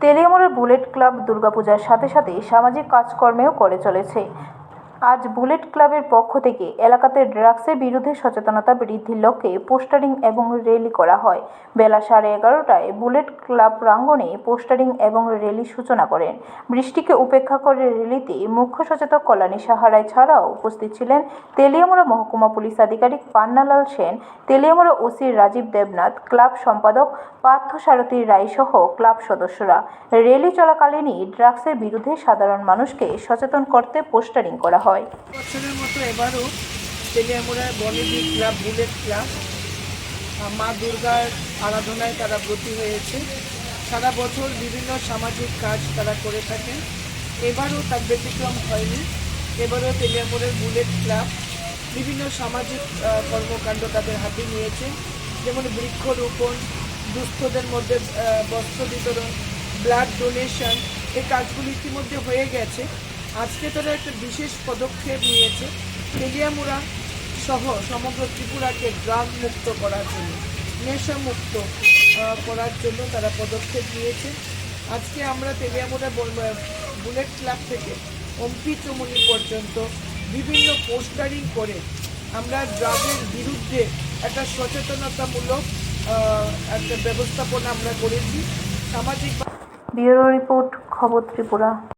তেলিয়ামুড়ের bullet club দুর্গাপূজার সাথে সাথে সামাজিক কাজকর্মেও করে চলেছে। আজ বুলেট ক্লাবের পক্ষ থেকে এলাকাতে ড্রাগসের বিরুদ্ধে সচেতনতা বৃদ্ধির লক্ষ্যে পোস্টারিং এবং র্যালি করা হয়। বেলা সাড়ে এগারোটায় বুলেট ক্লাব প্রাঙ্গণে পোস্টারিং এবং র্যালি সূচনা করেন। বৃষ্টিকে উপেক্ষা করে র্যালিতে মুখ্য সচেতক কল্যাণী সাহারায় ছাড়াও উপস্থিত ছিলেন তেলিয়ামুড়া মহকুমা পুলিশ আধিকারিক পান্নালাল সেন, তেলিয়ামুড়া ওসি রাজীব দেবনাথ, ক্লাব সম্পাদক পার্থ সারথী রায় সহ ক্লাব সদস্যরা। র্যালি চলাকালীনই ড্রাগসের বিরুদ্ধে সাধারণ মানুষকে সচেতন করতে পোস্টারিং করা হয়। বছরের মতো এবারও তেলিয়ামুড়ার বনেদি ক্লাব, বুলেট ক্লাব মা দুর্গার আরাধনায় তারা ব্রতী হয়েছে। সারা বছর বিভিন্ন সামাজিক কাজ তারা করে থাকেন। এবারও তার ব্যতিক্রম হয়নি। এবারও তেলিয়ামুড়ের বুলেট ক্লাব বিভিন্ন সামাজিক কর্মকাণ্ড তাদের হাতে নিয়েছে। যেমন বৃক্ষরোপণ, দুস্থদের মধ্যে বস্ত্র বিতরণ ব্লাড ডোনেশন এই কাজগুলি ইতিমধ্যে হয়ে গেছে। আজকে তারা একটা বিশেষ পদক্ষেপ নিয়েছে, তেলিয়ামুড়া সহ সমগ্র ত্রিপুরাকে ড্রাগ মুক্ত করার জন্য, নেশামুক্ত করার জন্য তারা পদক্ষেপ নিয়েছে। আজকে আমরা তেলিয়ামুড়া বল- বুলেট ক্লাব থেকে অম্পি চমুনি পর্যন্ত বিভিন্ন পোস্টারিং করে আমরা ড্রাগের বিরুদ্ধে একটা সচেতনতামূলক একটা ব্যবস্থাপনা আমরা করেছি। সামাজিক ব্যুরো রিপোর্ট, খবর ত্রিপুরা।